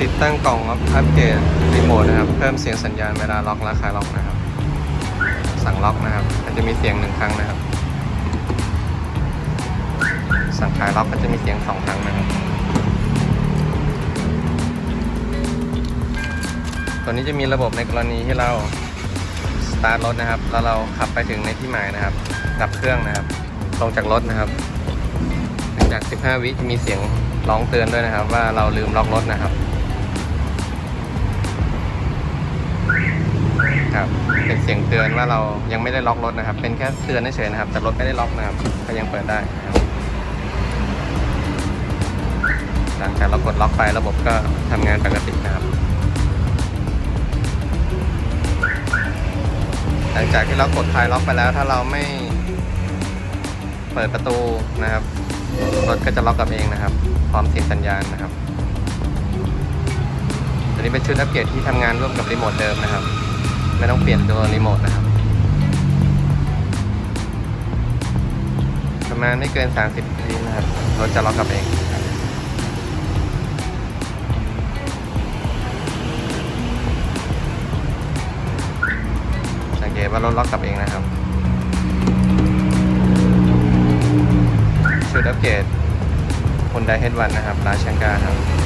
ติดตั้งกล่องอัปเกรดรีโมทนะครับ เพิ่มเสียงสัญญาณเวลาล็อกและคลายล็อกนะครับ สั่งล็อกนะครับมันจะมีเสียงหนึ่งครั้งนะครับ สั่งคลายล็อกก็จะมีเสียงสองครั้งนะครับ ตัวนี้จะมีระบบในกรณีที่เราสตาร์ทรถนะครับ แล้วเราขับไปถึงในที่หมายนะครับ ดับเครื่องนะครับ ลงจากรถนะครับหลังจาก 15 วิจะมีเสียงร้องเตือนด้วยนะครับ ว่าเราลืมล็อกรถนะครับ ครับเป็นเสียงเตือนว่าเรายังไม่ได้ล็อกรถนะครับ เป็นแค่เตือนเฉยๆนะครับ แต่รถไม่ได้ล็อกนะครับ ก็ยังเปิดได้นะครับหลังจากเรากดล็อกไประบบก็ทำงานปกตินะครับ หลังจากที่เรากดคลายล็อกไปแล้ว ถ้าเราไม่เปิดประตูนะครับ รถก็จะล็อกกับเองนะครับ พร้อมเสียงสัญญาณนะครับตัวนี้เป็นชุดอัปเกรดที่ทำงานร่วมกับรีโมทเดิมนะครับ ไม่ต้องเปลี่ยนตัวรีโมทนะครับ ประมาณไม่เกิน 30นาทีนะครับ รถจะล็อกกับเองสังเกตว่ารถล็อกกับเองนะครับ ชุดอัปเกรด Honda H1 นนะครับราชังกาครับ